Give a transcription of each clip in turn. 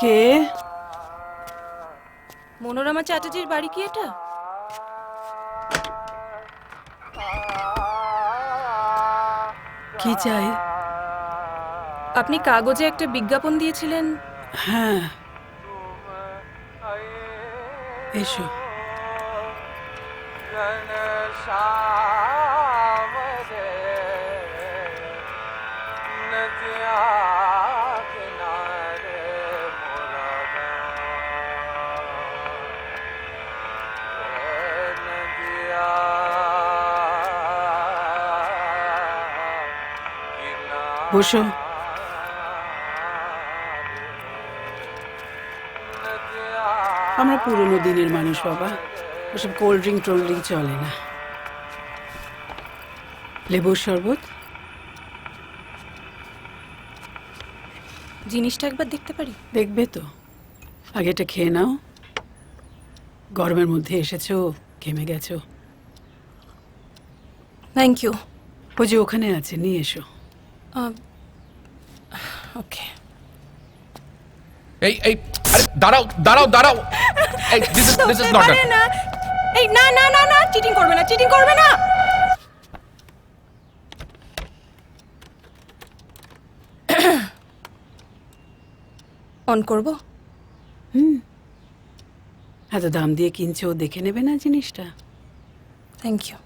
কে? মনোরমা চ্যাটার্জির বাড়ি কি এটা? কি চাই? আপনি কাগজে একটা বিজ্ঞাপন দিয়েছিলেন। হ্যাঁ। এসো। বসো আমরা পুরনো দিনের মানুষ বাবা। ওসব কোল্ড ড্রিঙ্ক টোল্ড ড্রিঙ্ক চলে না। লেবুর শরবত? জিনিসটা একবার দেখতে পারি? দেখবে তো। আগে এটা খেয়ে নাও। গরমের মধ্যে এসেছ ঘেমে গেছো। থ্যাংক ইউ ওই যে ওখানে আছে নিয়ে এসো। ওকে এই এই আরে দাঁড়াও দাঁড়াও দাঁড়াও। এই this is this is not না। এই না না না না চিটিং করবে না চিটিং করবে না। অন করব? এত দাম দিয়ে কিনছো দেখে নেবে না জিনিসটা। Thank you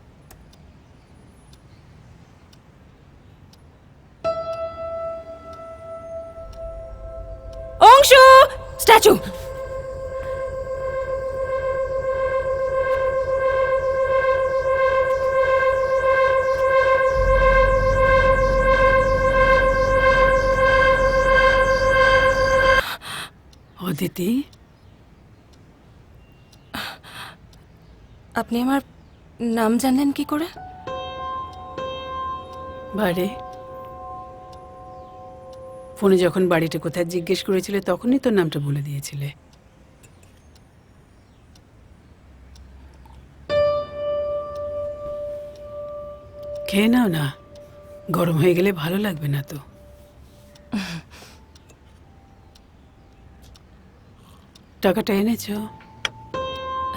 statue Aditi? আপনি আমার নাম জানলেন কি করে? বারে ফোনে যখন বাড়িটা কোথায় জিজ্ঞেস করেছিলে তখনই তোর নামটা বলে দিয়েছিলে। খেয়ে নাও না গরম হয়ে গেলে ভালো লাগবে না তো। টাকাটা এনেছো?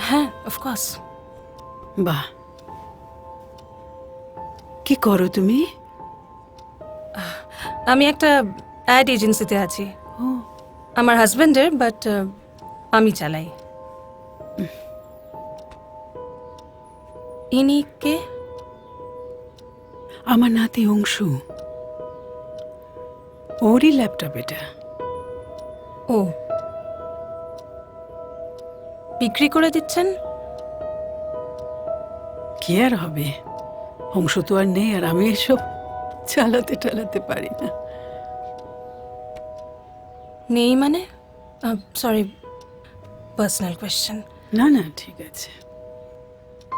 হ্যাঁ অফকোর্স বাহ। কি করো তুমি? আমি একটা অ্যাড এজেন্সিতে আছি। আমার হাজবেন্ডের বাট আমি চালাই। ইনি কে? আমার নাতি অংশু। ওরই ল্যাপটপ এটা। ও। বিক্রি করে দিচ্ছেন? কি আর হবে? অংশ তো আর নেই আর আমি এসব চালাতে টালাতে পারি না। নেই মানে? সরি পার্সোনাল কোয়েশ্চেন না না ঠিক আছে।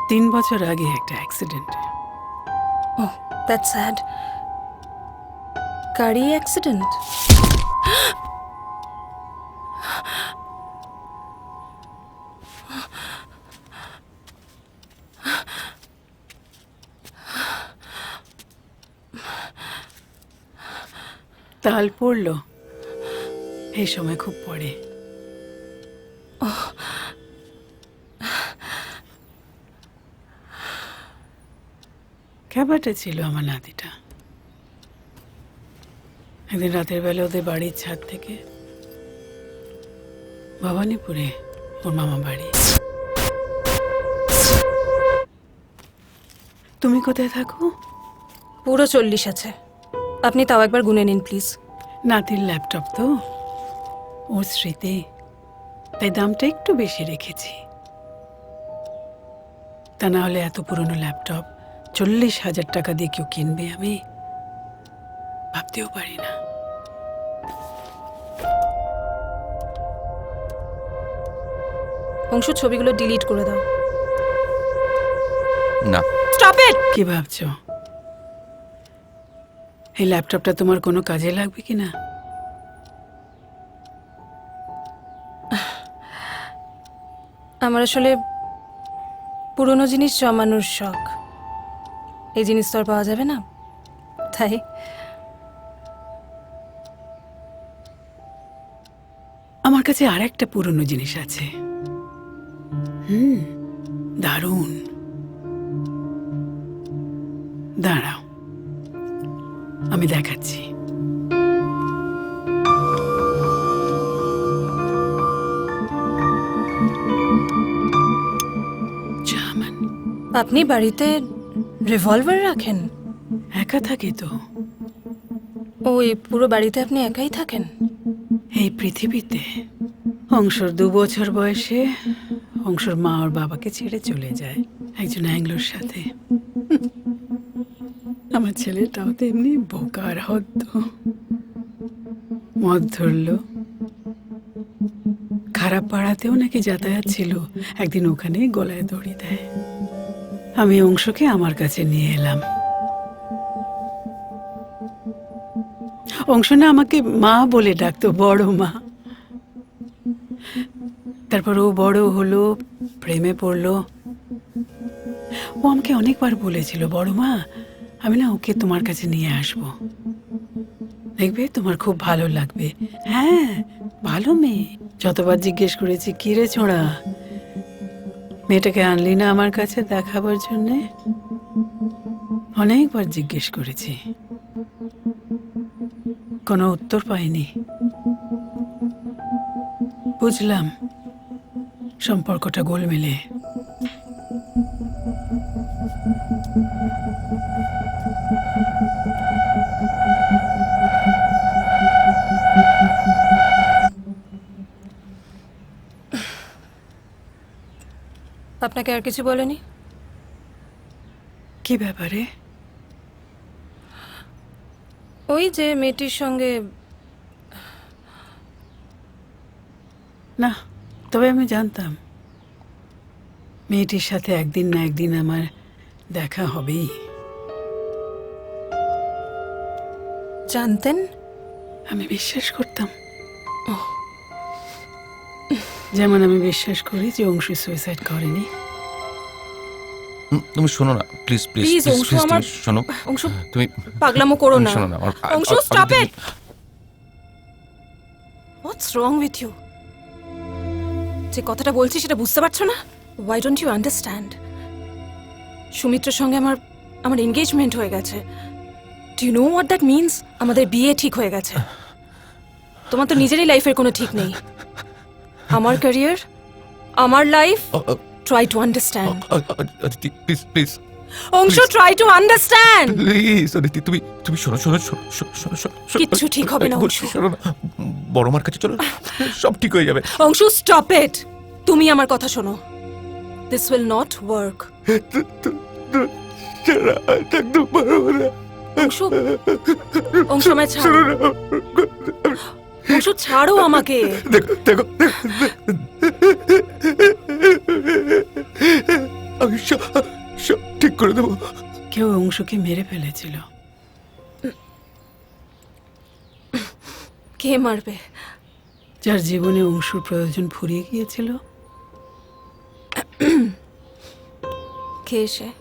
তিন বছর আগে একটা অ্যাক্সিডেন্ট ও দ্যাট স্যাড গাড়ি অ্যাক্সিডেন্ট তাল পড়ল। এই সময় খুব পড়ে। ক্যাবাটা ছিল আমার নাতিটা। একদিন রাতের বেলা ওদের বাড়ির ছাদ থেকে ভবানীপুরে ওর মামা বাড়ি। তুমি কোথায় থাকো? পুরো চল্লিশ আছে। আপনি তাও একবার গুনে নিন প্লিজ। নাতির ল্যাপটপ তো। ওর স্মৃতি তাই দামটা একটু বেশি রেখেছি। তা না হলে এত পুরনো ল্যাপটপ চল্লিশ হাজার টাকা দিয়ে কেউ কিনবে আমি ভাবতেও পারি না। অংশ ছবিগুলো ডিলিট করে দাও। না। স্টপ ইট কি ভাবছ? এই ল্যাপটপটা তোমার কোনো কাজে লাগবে কি না? আমার আসলে পুরনো জিনিস জমানোর শখ। এই জিনিস তো আর পাওয়া যাবে না। তাই আমার কাছে আর একটা পুরনো জিনিস আছে। হুম, দারুণ। দাঁড়াও, আমি দেখাচ্ছি। আপনি বাড়িতে রিভলভার রাখেন? একা থাকি তো। ওই পুরো বাড়িতে আপনি একাই থাকেন? এই পৃথিবীতে অংশর দু বছর বয়সে অংশর মা ওর বাবাকে ছেড়ে চলে যায় একজন অ্যাংলোর সাথে। আমার ছেলেটাও তো এমনি বোকার হদ্দ মদ ধরলো। খারাপ পাড়াতেও নাকি যাতায়াত ছিল। একদিন ওখানে গলায় দড়ি দেয়। আমি অংশকে আমার কাছে নিয়ে এলাম। অংশ না আমাকে মা বলে ডাকতো, বড় মা। তারপর ও বড় হলো, প্রেমে পড়ল। ও আমাকে অনেকবার বলেছিল, বড় মা, আমি না ওকে তোমার কাছে নিয়ে আসব। দেখবে তোমার খুব ভালো লাগবে। হ্যাঁ ভালো মেয়ে। যতবার জিজ্ঞেস করেছি, কি রে ছোঁড়া? মেয়েটাকে আনলি না আমার কাছে দেখাবার জন্যে? অনেকবার জিজ্ঞেস করেছি। কোনো উত্তর পাইনি। বুঝলাম, সম্পর্কটা গোলমেলে। আপনাকে আর কিছু বলেনি? কি ব্যাপারে? ওই যে মেয়েটির সঙ্গে না তবে আমি জানতাম। মেয়েটির সাথে একদিন না একদিন আমার দেখা হবেই। জানতেন? আমি বিশ্বাস করতাম। যেমন আমি বিশ্বাস করি যে অংশী সুইসাইড করেনি। তুমি শোনো না প্লিজ প্লিজ প্লিজ অংশু, আমার- তুমি শোনো। অংশু তুমি পাগলামো করো না। শোনো না Anshu stop it what's wrong with you যে কথাটা বলছি সেটা বুঝতে পারছ না? ওয়াই ডোন্ট ইউ আন্ডারস্ট্যান্ড সুমিত্রের সঙ্গে আমার আমার এনগেজমেন্ট হয়ে গেছে। Do you know what that means আমাদের বিয়ে ঠিক হয়ে গেছে। তোমার তো নিজেরই লাইফের কোনো ঠিক নেই। আমার ক্যারিয়ার আমার life try to understand please please Anshu try to understand please Aditi তুমি তুমি শোনো শোনো। কিচ্ছু ঠিক হবে না, অংশু। শোনো বড় মার কাছে চলো সব ঠিক হয়ে যাবে। অংশ স্টপ ইট তুমি আমার কথা শোনো। দিস উইল নট ওয়ার্ক অংশ অংশু অংশু আমায় ছাড়ো। না ছাড়ো আমাকে। দেখো দেখো দেখো। আমি সব সব ঠিক করে দেবো। কেউ অংশকে মেরে ফেলেছিল। কে মারবে? যার জীবনে অংশুর প্রয়োজন ফুরিয়ে গিয়েছিল। কে সে?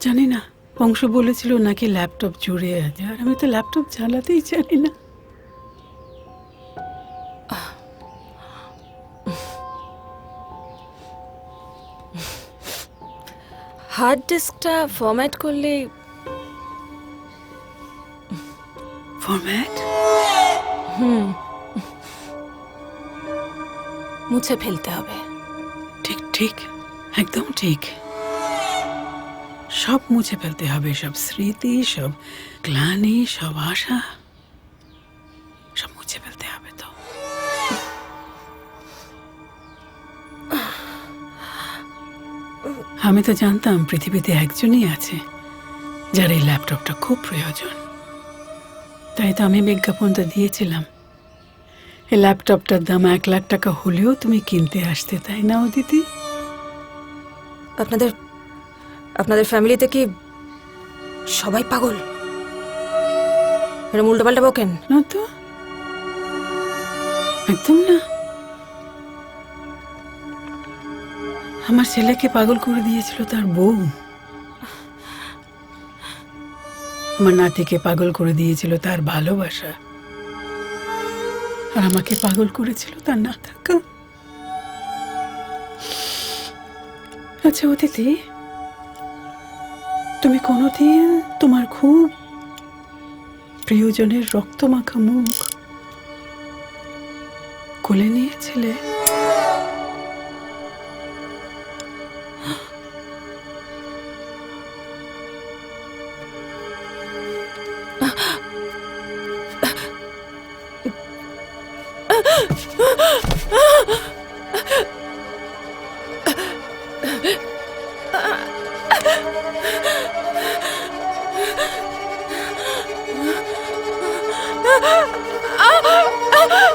জানি না। অংশ বলেছিল নাকি ল্যাপটপ জুড়ে আছে আর আমি তো ল্যাপটপ চালাতেই জানি না। হার্ড ডিস্কটা ফরম্যাট করলে ফরম্যাট হুম। মুছে ফেলতে হবে। ঠিক ঠিক। একদম ঠিক। সব মুছে ফেলতে হবে, সব স্মৃতি, সব গ্লানি, সব আশা, সব মুছে ফেলতে হবে তো। আমি তো জানতাম পৃথিবীতে একজনই আছে যার এই ল্যাপটপটা খুব প্রয়োজন। তাই তো আমি বিজ্ঞাপনটা দিয়েছিলাম। এই ল্যাপটপটার দাম এক লাখ টাকা হলেও তুমি কিনতে আসতে, তাই না দিদি আপনাদের আপনাদের ফ্যামিলিতে কি সবাই পাগল? এরম উল্টোপাল্টা বকেন। না তো। একদম না। আমার ছেলেকে পাগল করে দিয়েছিল তার বউ। আমার নাতিকে পাগল করে দিয়েছিল তার ভালোবাসা। আর আমাকে পাগল করেছিল তার না থাকা। আচ্ছা অতিথি তুমি কোনোদিন তোমার খুব প্রিয়জনের রক্তমাখা মুখ কোলে নিয়েছিলে? Ah! ah, ah, ah.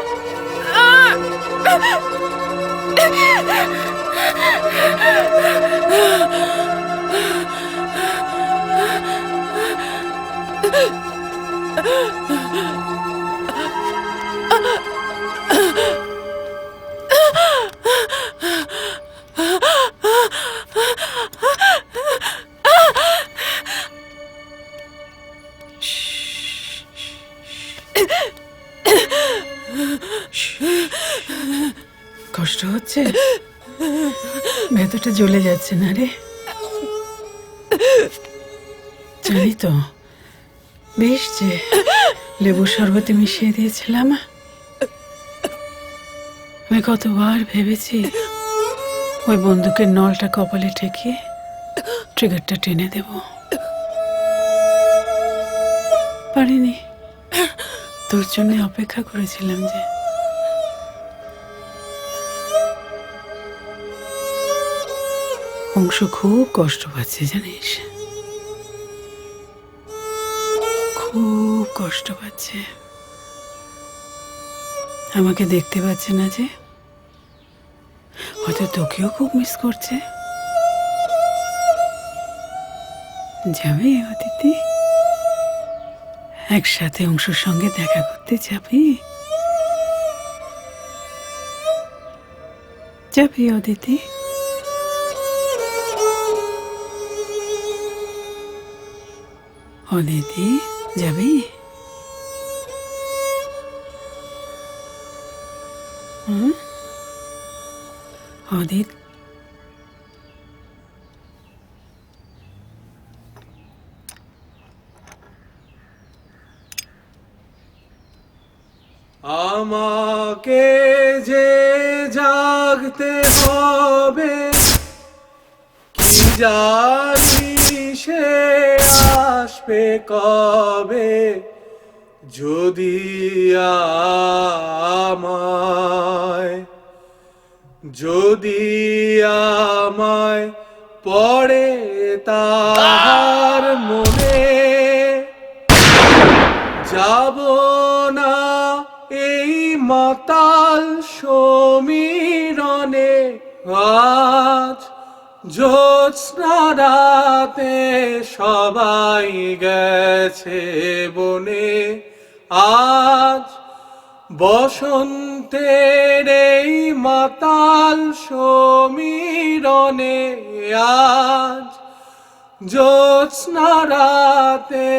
কষ্ট হচ্ছে? ভেতরটা জ্বলে যাচ্ছে না রে। জানি তো, বেশ যে লেবু শরবতে মিশিয়ে দিয়েছিলাম। আমি কতবার ভেবেছি ওই বন্দুকের নলটা কপালে ঠেকিয়ে ট্রিগারটা টেনে দেব। পারিনি। তোর জন্য অপেক্ষা করেছিলাম যে। অংশ খুব কষ্ট পাচ্ছে, জানিস? খুব কষ্ট পাচ্ছে। আমাকে দেখতে পাচ্ছে না যে। হয়তো তোকেও খুব মিস করছে। যাবে অতিথি। একসাথে অংশুর সঙ্গে দেখা করতে যাবি? যাবি অদিতি অদিতি যাবি? অদিত জানি সে আসবে কবে? যদি আমায় যদি আমায় পড়ে তার মনে, যাব না এই মাতাল রাতে সবাই গেছে বনে। আজ বসন্তের এই মাতাল সমীরণে আজ রাতে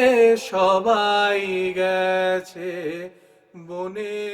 সবাই গেছে বনে।